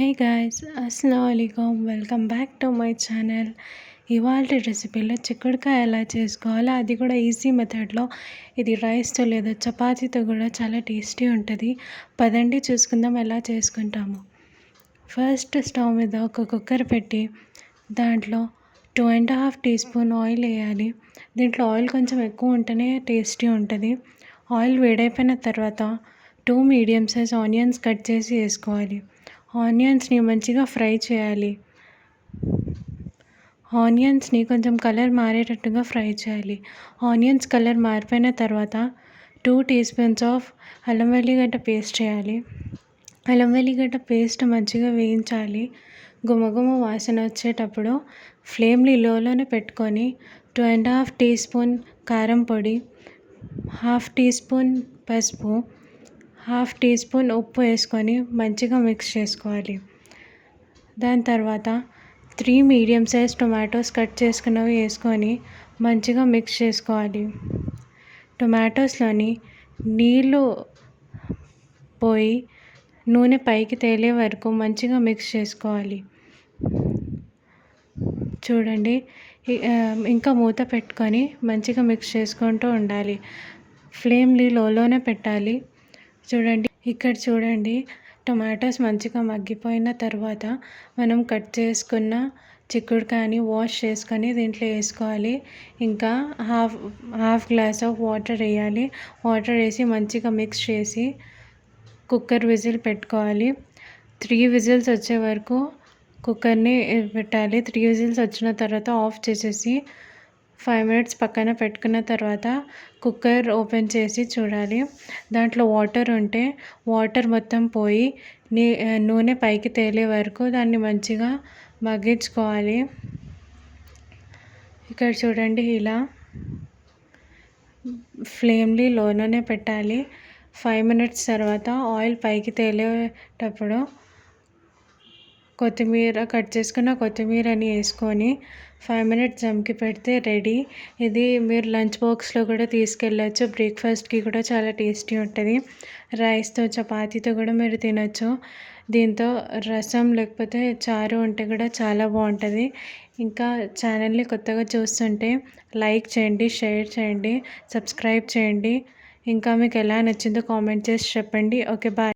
హే guys అస్సలం అయికం welcome back to my channel ఇవాళ రెసిపీలో చిక్కుడుకాయ ఎలా చేసుకోవాలో అది కూడా ఈజీ మెథడ్లో ఇది రైస్తో లేదా చపాతీతో కూడా చాలా టేస్టీ ఉంటుంది. పదండి చూసుకుందాం ఎలా చేసుకుంటాము. ఫస్ట్ స్టవ్ మీద ఒక కుక్కర్ పెట్టి దాంట్లో two and half teaspoon oil వేయాలి. దీంట్లో ఆయిల్ కొంచెం ఎక్కువ ఉంటేనే టేస్టీ ఉంటుంది. ఆయిల్ వేడైపోయిన తర్వాత two medium size onions cut చేసి వేసుకోవాలి. ఆనియన్స్ని మంచిగా ఫ్రై చేయాలి. ఆనియన్స్ని కొంచెం కలర్ మారేటట్టుగా ఫ్రై చేయాలి. ఆనియన్స్ కలర్ మారిపోయిన తర్వాత టూ టీ స్పూన్స్ ఆఫ్ అల్లం వెల్లిగడ్డ పేస్ట్ చేయాలి. అల్లం వెల్లిగడ్డ పేస్ట్ మంచిగా వేయించాలి. గుమగుమ వాసన వచ్చేటప్పుడు ఫ్లేమ్ని లోలోనే పెట్టుకొని two and half teaspoon కారం పొడి హాఫ్ టీ స్పూన్ పసుపు హాఫ్ టీ స్పూన్ ఉప్పు వేసుకొని మంచిగా మిక్స్ చేసుకోవాలి. దాని తర్వాత three medium size tomatoes cut చేసుకున్నవి వేసుకొని మంచిగా మిక్స్ చేసుకోవాలి. టొమాటోస్లోని నీళ్ళు పోయి నూనె పైకి తేలే వరకు మంచిగా మిక్స్ చేసుకోవాలి. చూడండి ఇంకా మూత పెట్టుకొని మంచిగా మిక్స్ చేసుకుంటూ ఉండాలి. ఫ్లేమ్ని లోలోనే పెట్టాలి. చూడండి. ఇక్కడ చూడండి. టొమాటోస్ మంచిగా మగ్గిపోయిన తర్వాత మనం కట్ చేసుకున్న చిక్కుడుకాయని వాష్ చేసుకొని దీంట్లో వేసుకోవాలి. ఇంకా half half glass of water వేయాలి. వాటర్ వేసి మంచిగా మిక్స్ చేసి కుక్కర్ విజిల్ పెట్టుకోవాలి. త్రీ విజిల్స్ వచ్చే వరకు కుక్కర్ని పెట్టాలి. త్రీ విజిల్స్ వచ్చిన తర్వాత ఆఫ్ చేసేసి ఫైవ్ మినిట్స్ పక్కన పెట్టుకున్న తర్వాత కుక్కర్ ఓపెన్ చేసి చూడాలి. దాంట్లో వాటర్ ఉంటే వాటర్ మొత్తం పోయి నీ నూనె పైకి తేలే వరకు దాన్ని మంచిగా మగ్గించుకోవాలి. ఇక్కడ చూడండి ఇలా ఫ్లేమ్ని లోనే పెట్టాలి. ఫైవ్ మినిట్స్ తర్వాత ఆయిల్ పైకి తేలేటప్పుడు కొత్తిమీర కట్ చేసుకున్న కొత్తిమీరని వేసుకొని ఫైవ్ మినిట్స్ జమ్కి పెడితే రెడీ ఇది మీరు లంచ్ బాక్స్లో కూడా తీసుకెళ్ళచ్చు. బ్రేక్ఫాస్ట్కి కూడా చాలా టేస్టీ ఉంటుంది. రైస్తో చపాతీతో కూడా మీరు తినచ్చు. దీంతో రసం లేకపోతే చారు ఉంటే కూడా చాలా బాగుంటుంది. ఇంకా ఛానల్ని కొత్తగా చూస్తుంటే లైక్ చేయండి షేర్ చేయండి సబ్స్క్రైబ్ చేయండి. ఇంకా మీకు ఎలా నచ్చిందో కామెంట్ చేసి చెప్పండి. Okay bye